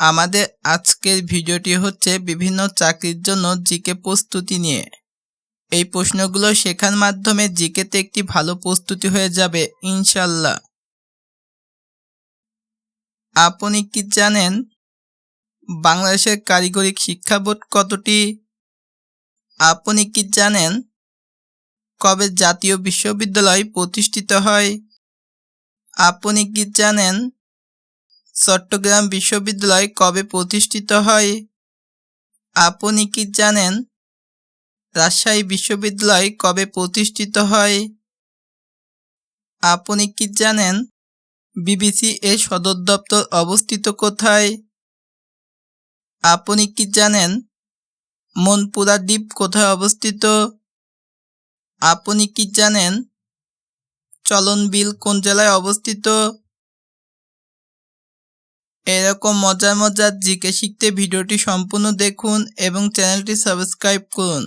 আমাদের আজকের ভিডিওটি হচ্ছে বিভিন্ন চাকরির জন্য জিকে প্রস্তুতি নিয়ে। এই প্রশ্নগুলো শেখার মাধ্যমে জিকেতে একটি ভালো প্রস্তুতি হয়ে যাবে ইনশাল্লাহ আপনি কি জানেন বাংলাদেশের কারিগরি শিক্ষা বোর্ড কতটি? আপনি কি জানেন কবে জাতীয় বিশ্ববিদ্যালয় প্রতিষ্ঠিত হয়? আপনি কি জানেন চট্টগ্রাম বিশ্ববিদ্যালয় কবে প্রতিষ্ঠিত হয়? আপনি কি জানেন? রাজশাহী বিশ্ববিদ্যালয় কবে প্রতিষ্ঠিত হয়? আপনি কি জানেন? বিবিসি এর সদর দপ্তর অবস্থিত কোথায়? আপনি কি জানেন? মনপুরা দ্বীপ কোথায় অবস্থিত? আপনি কি জানেন? চলন বিল কোন জেলায় অবস্থিত? এরকম মজার মজার জিকে শিখতে ভিডিওটি সম্পূর্ণ দেখুন এবং চ্যানেলটি সাবস্ক্রাইব করুন।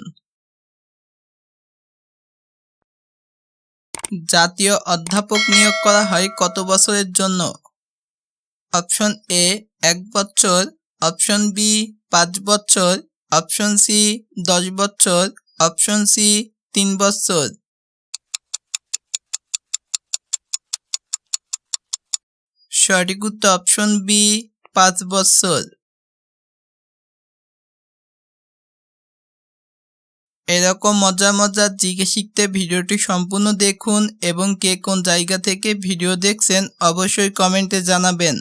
জাতীয় অধ্যাপক নিয়োগ করা হয় কত বছরের জন্য? অপশন এ, এক বছর। অপশন বি, পাঁচ বছর। অপশন সি, দশ বছর। অপশন সি, তিন বছর। সঠিক উত্তর অপশন বি পাঁচ বছর। এরকম মজার মজার জিকে শিখতে ভিডিওটি সম্পূর্ণ দেখুন এবং কে কোন জায়গা থেকে ভিডিও দেখছেন অবশ্যই কমেন্টে জানাবেন।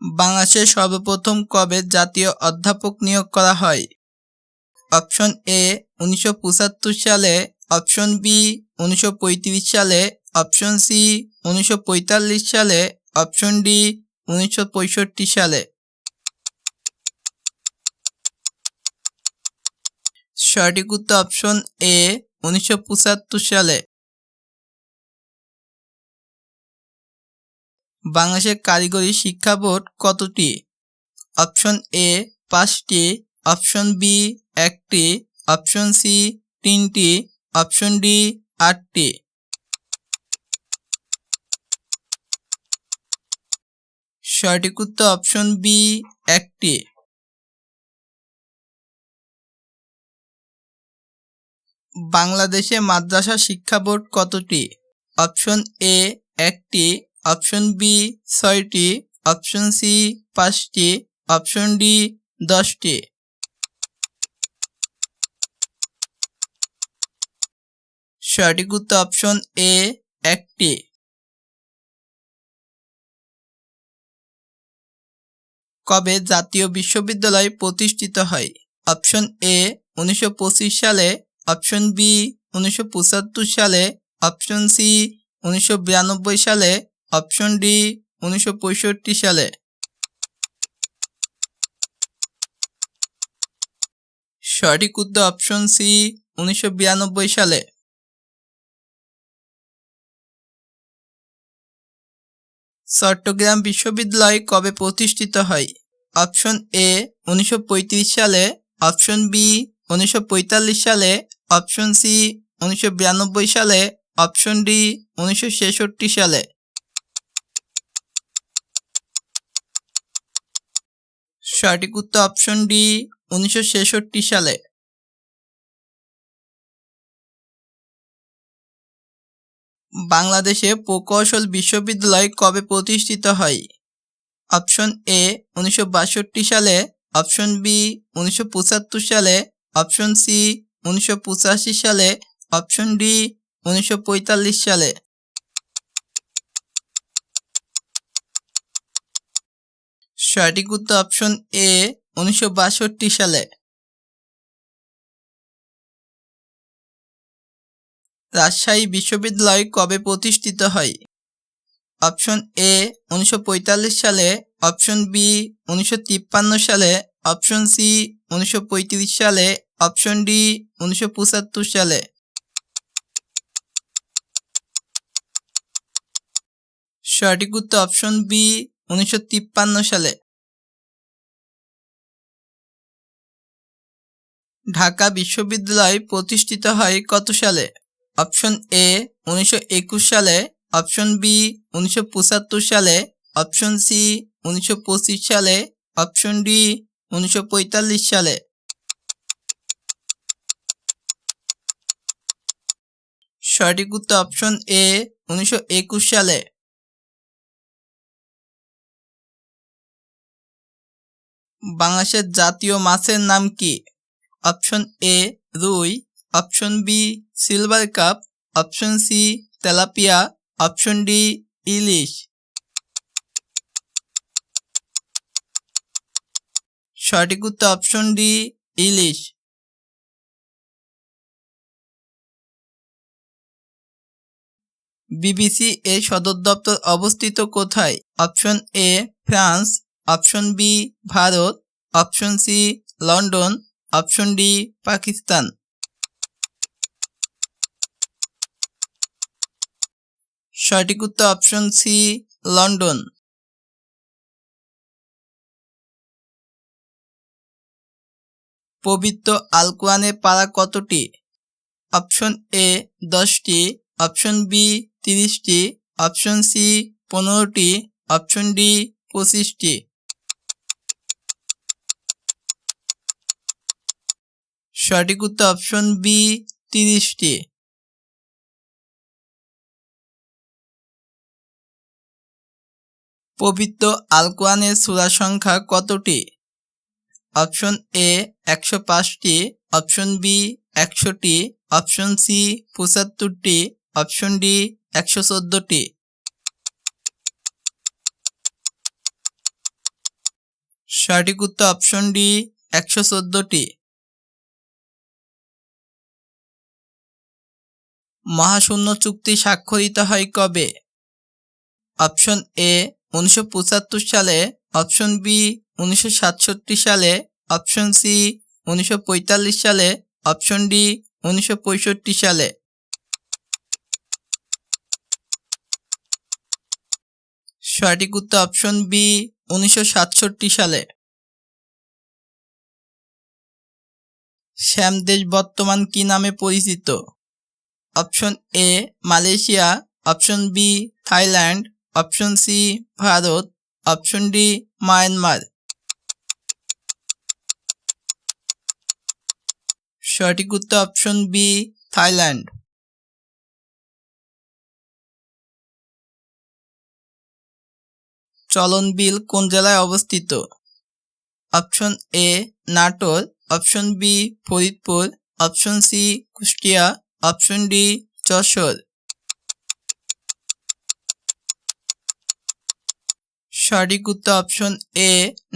বাংলাদেশে সর্বপ্রথম কবে জাতীয় অধ্যাপক নিয়োগ করা হয়? অপশন এ উনিশশো পঁচাত্তর সালে। অপশন বি উনিশশো পঁয়ত্রিশ সালে। অপশন সি উনিশশো পঁয়তাল্লিশ সালে, অপশন ডি উনিশশো পঁয়ষট্টি সালে। সঠিক উত্তর অপশন এ উনিশশো পঁচাত্তর সালে। বাংলাদেশের কারিগরি শিক্ষা বোর্ড কতটি? অপশন এ পাঁচটি, অপশন বি একটি, অপশন সি তিনটি, অপশন ডি আটটি। সঠিক উত্তর অপশন বি একটি। বাংলাদেশে মাদ্রাসা শিক্ষা বোর্ড কতটি? অপশন এ একটি। অপশন বি ছয়টি। অপশন সি পাঁচটি। অপশন ডি দশটি। সঠিক উত্তর অপশন এ একটি। কবে জাতীয় বিশ্ববিদ্যালয় প্রতিষ্ঠিত হয়? অপশন এ উনিশশো পঁচিশ সালে। অপশন বি উনিশশো পঁচাত্তর সালে। অপশন সি উনিশশো বিরানব্বই সালে। অপশন ডি উনিশশো পঁয়ষট্টি সালে। সঠিক উত্তর অপশন সি উনিশশো বিরানব্বই সালে। চট্টগ্রাম বিশ্ববিদ্যালয় কবে প্রতিষ্ঠিত হয়? অপশন এ উনিশশো পঁয়ত্রিশ সালে। অপশন বি উনিশশো পঁয়তাল্লিশ সালে। অপশন সি উনিশশো বিরানব্বই সালে। অপশন ডি উনিশশো ছেষট্টি সালে। সঠিক উত্তর অপশন ডি উনিশশো ছেষট্টি সালে। বাংলাদেশে প্রকৌশল বিশ্ববিদ্যালয় কবে প্রতিষ্ঠিত হয়? অপশন এ, উনিশশো বাষট্টি সালে। অপশন বি, উনিশশো পঁচাত্তর সালে। অপশন সি, উনিশশো পঁচাশি সালে। অপশন ডি, উনিশশো পঁয়তাল্লিশ সালে। সঠিক উত্তর অপশন এ, উনিশশো বাষট্টি সালে। রাজশাহী বিশ্ববিদ্যালয় কবে প্রতিষ্ঠিত হয়? অপশন এ, উনিশশো পঁয়তাল্লিশ সালে, অপশন বি, উনিশশো তিপ্পান্ন সালে, অপশন সি, উনিশশো পঁয়ত্রিশ সালে, অপশন ডি, উনিশশো পঁচাত্তর সালে। সঠিক উত্তর অপশন বি, উনিশশো তিপ্পান্ন সালে। ঢাকা বিশ্ববিদ্যালয় প্রতিষ্ঠিত হয় কত সালে? অপশন এ উনিশশো একুশ সালে, অপশন বি উনিশশো পঁচাত্তর সালে, অপশন সি উনিশশো পঁচিশ সালে, অপশন ডি উনিশশো পঁয়তাল্লিশ সালে। সঠিক উত্তর অপশন এ উনিশশো একুশ সালে। বাংলাদেশের জাতীয় মাছের নাম কি? অপশন এ রুই option B, silver carp, option C, tilapia, option D, ইলিশ। সঠিক উত্তর অপশন ডি, ইলিশ। বিবিসি এর সদর দপ্তর অবস্থিত কোথায়? Option A, France. Option B, Bharat. Option C, London. Option D, Pakistan. সঠিক উত্তর অপশন সি লন্ডন পবিত্র আল পারা কতটি? অপশন এ দশটি। অপশন বি তিরিশটি। অপশন সি পনেরোটি। অপশন ডি পঁচিশটি। সঠিক উত্তর অপশন বি তিরিশটি। পবিত্র আল কোরআনের সূরা সংখ্যা কতটি? অপশন এ একশো পাঁচটি, অপশন বি একশোটি, অপশন সি পঁচাত্তরটি, অপশন ডি একশো চোদ্দটি। সঠিক উত্তর অপশন ডি একশো চোদ্দটি। মহাশূন্য চুক্তি স্বাক্ষরিত হয় কবে? অপশন এ উনিশশো পঁচাত্তর সালে অপশন বি, উনিশশো সাতষট্টি সালে অপশন সি, উনিশশো পঁয়তাল্লিশ সালে অপশন ডি, উনিশশো পঁয়ষট্টি সালে। সঠিক উত্তর অপশন বি, উনিশশো সাতষট্টি সালে। শ্যাম দেশ বর্তমান কি নামে পরিচিত? Option A, Malaysia. Option B, Thailand. Option C Bharat option D Myanmar সঠিক উত্তর অপশন বি থাইল্যান্ড চলন বিল কোন জেলায় অবস্থিত? Option A Natore option B Faridpur option C Kushtia option D Jessore সঠিক উত্তর অপশন এ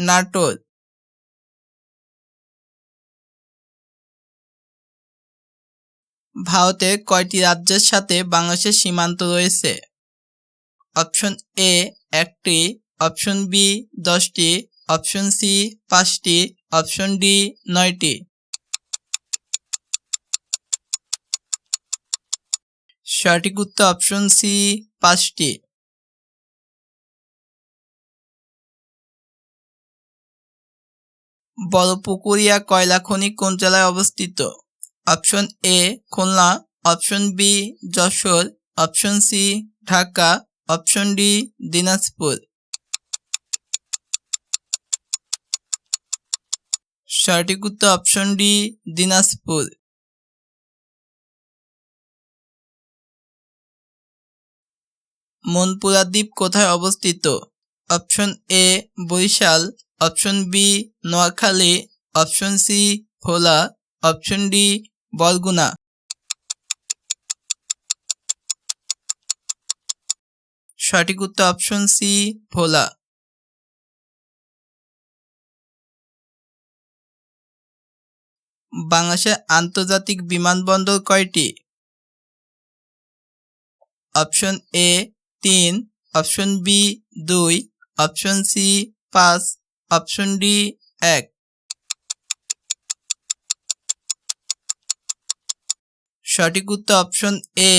নাটোর। ভারতের কয়টি রাজ্যের সাথে বাংলাদেশের সীমান্ত রয়েছে? অপশন এ একটি। অপশন বি দশটি। অপশন সি পাঁচটি। অপশন ডি নয়টি। সঠিক উত্তর অপশন সি পাঁচটি। বড়পুকুরিয়া কয়লা খনি কোন জেলায় অবস্থিত? Option A, Khulna. Option B, Jessore. Option C, Dhaka. Option D, Dinajpur. সঠিক উত্তর অপশন ডি, দিনাজপুর। মনপুরা দ্বীপ কোথায় অবস্থিত? Option A, Barishal. Option B, Noakhali. Option C, Bhola. Option D, Barguna. সঠিক উত্তর অপশন সি, ভোলা। বাংলাদেশের আন্তর্জাতিক বিমানবন্দর কয়টি? অপশন এ, তিন। অপশন বি, দুই। অপশন সি, পাঁচ। অপশন ডি এক। সঠিক উত্তর অপশন এ